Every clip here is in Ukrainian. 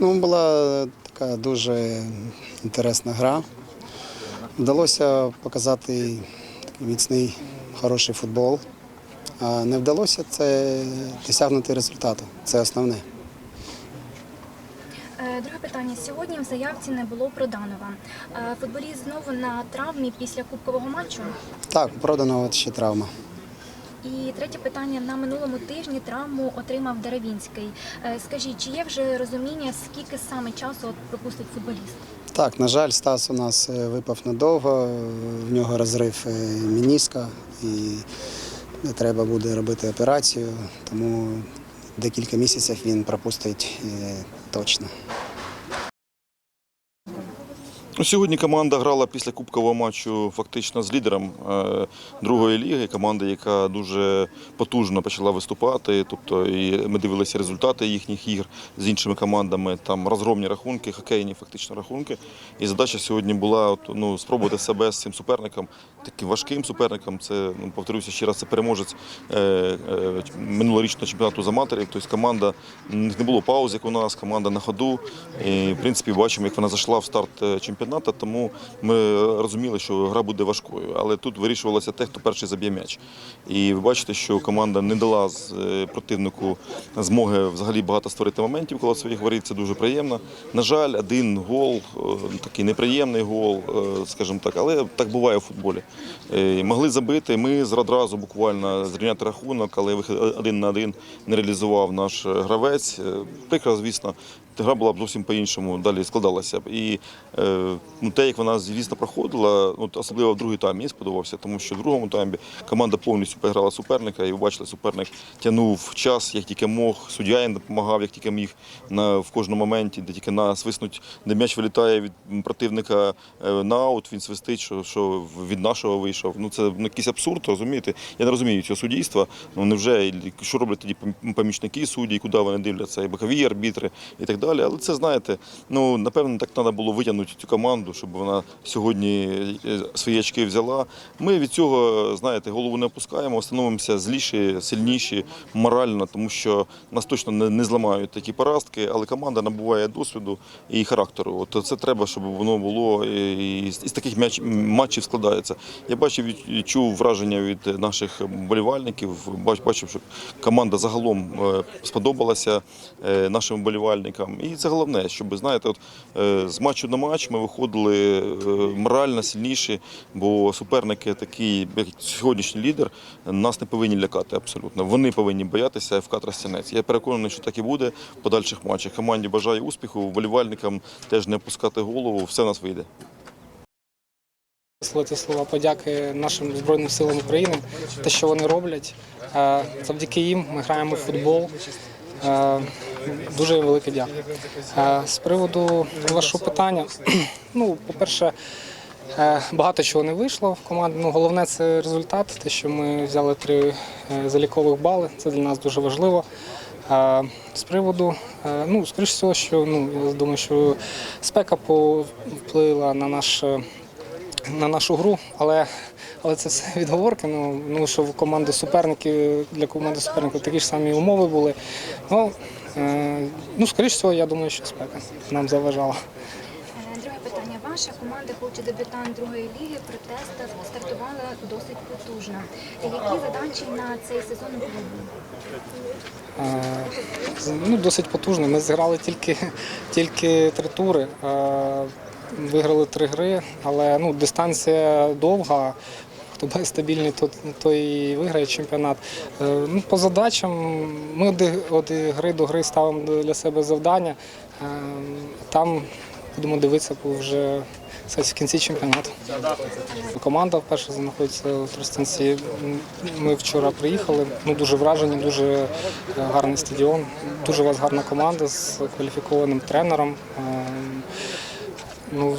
Ну, була така дуже інтересна гра. Вдалося показати такий міцний, хороший футбол. А не вдалося це досягнути результату. Це основне. Е, Друге питання. Сьогодні в заявці не було Проданова. Е, Футболіст знову на травмі після кубкового матчу. Так, от ще травма. І третє питання. На минулому тижні травму отримав Деревінський. Е, Скажіть, чи є вже розуміння, скільки саме часу пропустить футболіст? Так, на жаль, Стас у нас е, випав надовго, в нього розрив е, мініска і треба буде робити операцію, тому декілька місяців він пропустить точно. Ну, Сьогодні команда грала після кубкового матчу фактично з лідером е, другої ліги. Команда, яка дуже потужно почала виступати. Тобто, і ми дивилися результати їхніх ігр з іншими командами. Там розгромні рахунки, хокейні фактично рахунки. І задача сьогодні була от, ну, спробувати себе з цим суперником, таким важким суперником. Це ну, повторюся ще раз, це переможець е, е, минулорічного чемпіонату з аматорів. Тобто команда не було пауз, як у нас, команда на ходу. І, в принципі, бачимо, як вона зайшла в старт е, чемпіонату, тому ми розуміли, що гра буде важкою. Але тут вирішувалося те, хто перший заб'є м'яч. І ви бачите, що команда не дала з- е, противнику змоги взагалі багато створити моментів коло своїх воріт. Це дуже приємно. На жаль, один гол, е, такий неприємний гол, е, скажімо так, але так буває у футболі. Могли забити. Ми зразу буквально зрівняти рахунок, але вихід один на один не реалізував наш гравець. Прикро, звісно, гра була б зовсім по-іншому далі складалася б. І ну, те, як вона звісно проходила, ну, особливо в другий тайм сподобався, тому що в другому таймі команда повністю переграла суперника, і ви бачили, суперник тягнув час, як тільки мог, суддя їм допомагав, як тільки міг на, в кожному моменті, де тільки на свиснуть, де м'яч вилітає від противника е, на аут, він свистить, що, що від нашого вийшов. Ну це ну, якийсь абсурд, розумієте? Я не розумію цього суддівства. Ну невже що роблять тоді помічники судді, куди вони дивляться, і бокові арбітри і так далі. Але це знаєте, ну напевно, так треба було витягнути цю команду, щоб вона сьогодні е, свої очки взяла. Ми від цього, знаєте, голову не опускаємо, становимося зліші, сильніші морально, тому що нас точно не, зламають такі поразки, але команда набуває досвіду і характеру. От це треба, щоб воно було і, з таких матчів складається. Я бачив і чув враження від наших болівальників. Бач, бачив, що команда загалом е, сподобалася е, нашим болівальникам. І це головне, щоб знаєте, от з матчу на матч ми виходили е, морально сильніші, бо суперники такі, як сьогоднішній лідер, нас не повинні лякати абсолютно. Вони повинні боятися ФК Тростянець. Я переконаний, що так і буде в подальших матчах. Команді бажаю успіху, вболівальникам теж не опускати голову, все в нас вийде. Слати слова подяки нашим Збройним силам України, те, що вони роблять. Е, Завдяки їм ми граємо в футбол. Дуже велике дякую. Е, З приводу вашого питання, ну, по-перше, е, багато чого не вийшло в команді. Ну, головне це результат, те, що ми взяли три е, залікових бали. Це для нас дуже важливо. З приводу, ну, скоріш всього, що ну, я думаю, що спека повплила на наш. на нашу гру, але, але це все відговорки. Ну, ну що в команди суперників для команди суперників такі ж самі умови були. Ну, ну скоріш всього, я думаю, що спека нам заважала. Е, Друге питання. Ваша команда, хоч і дебютант другої ліги, ста- стартувала досить потужно. Які задачі на цей сезон клубу? Е, ну, досить потужно. Ми зіграли тільки, тільки три тури. Е, виграли три гри, але ну, дистанція довга. Хто буде стабільний, то, то і виграє чемпіонат. Е, ну, по задачам ми від гри до гри ставимо для себе завдання. Е, там будемо дивитися вже в кінці чемпіонату. Команда вперше знаходиться у Тростянці. Ми вчора приїхали. Ну дуже вражені, дуже е, гарний стадіон. Дуже у вас гарна команда з кваліфікованим тренером. Ну,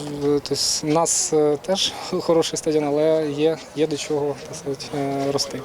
У нас е, теж хороший стадіон, але є є до чого так сказати, е, рости.